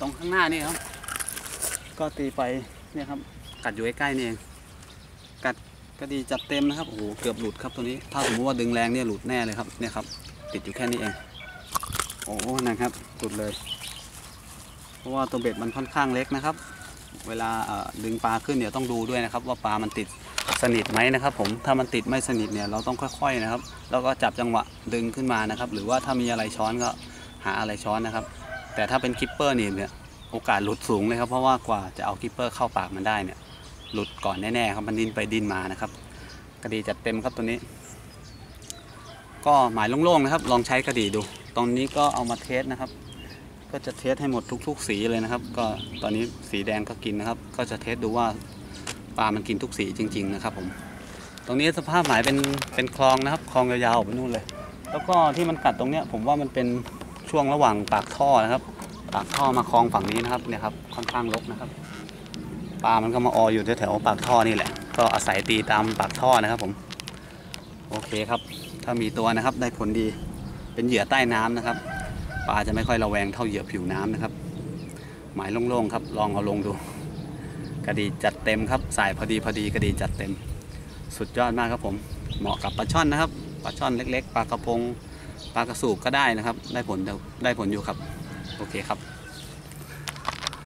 ตรงข้างหน้านี่ครับ ก็ตีไปเนี่ยครับ กัดอยู่ใกล้ๆนี่เองกัดกระดีจัดเต็มนะครับโอ้โหเกือบหลุดครับตัวนี้ ถ้าสมมติว่าดึงแรงเนี่ยหลุดแน่เลยครับเนี่ยครับ ติดอยู่แค่นี้เอง โอ้โหนะครับหลุดเลย เพราะว่าตัวเบ็ดมันค่อนข้างเล็กนะครับ เวลาดึงปลาขึ้นเนี่ยต้องดูด้วยนะครับ ว่าปลามันติดสนิทไหมนะครับ ผมถ้ามันติดไม่สนิทเนี่ยเราต้องค่อย ๆนะครับ แล้วก็จับจังหวะดึงขึ้นมานะครับ หรือว่าถ้ามีอะไรช้อนก็หาอะไรช้อนนะครับ แต่ถ้าเป็นคิปเปอร์นี่เนี่ยโอกาสหลุดสูงเลยครับ เพราะว่ากว่าจะเอาคิปเปอร์เข้าปากมันได้เนี่ย หลุดก่อนแน่ๆครับมันดิ้นไปดิ้นมานะครับ กระดีจัดเต็มครับตัวนี้ ก็หมายโล่งๆนะครับ ลองใช้กระดีดู ตรงนี้ก็เอามาเทสนะครับ ก็จะเทสให้หมดทุก ๆ สีเลยนะครับ ก็ตอนนี้สีแดงก็กินนะครับ ก็จะเทสดูว่าปลามันกินทุกสีจริง ๆ นะครับผมตรงนี้สภาพหมายเป็นเป็นคลองนะครับ คลองยาวๆไปนู่นเลย แล้วก็ที่มันกัดตรงเนี้ยผมว่ามันเป็น ช่วงระหว่างปากท่อนะครับ ปากท่อมาคลองฝั่งนี้นะครับเนี่ยครับค่อนข้างรกนะครับปลามันก็มาอออยู่แถวๆปากท่อนี่แหละ ก็อาศัยตีตามปากท่อนะครับผม โอเคครับ ถ้ามีตัวนะครับได้ผลดี เป็นเหยื่อใต้น้ำนะครับ ปลาจะไม่ค่อยระแวงเท่าเหยื่อผิวน้ำนะครับ หมายโล่งๆครับ ลองเอาลงดู กระดีจัดเต็มครับ สายพอดีพอดีกระดีจัดเต็ม สุดยอดมากครับผม เหมาะกับปลาช่อนนะครับ ปลาช่อนเล็ก ๆ ปลากระพง ปลากระสูบก็ได้นะครับ ได้ผลได้ผลอยู่ครับ โอเคครับ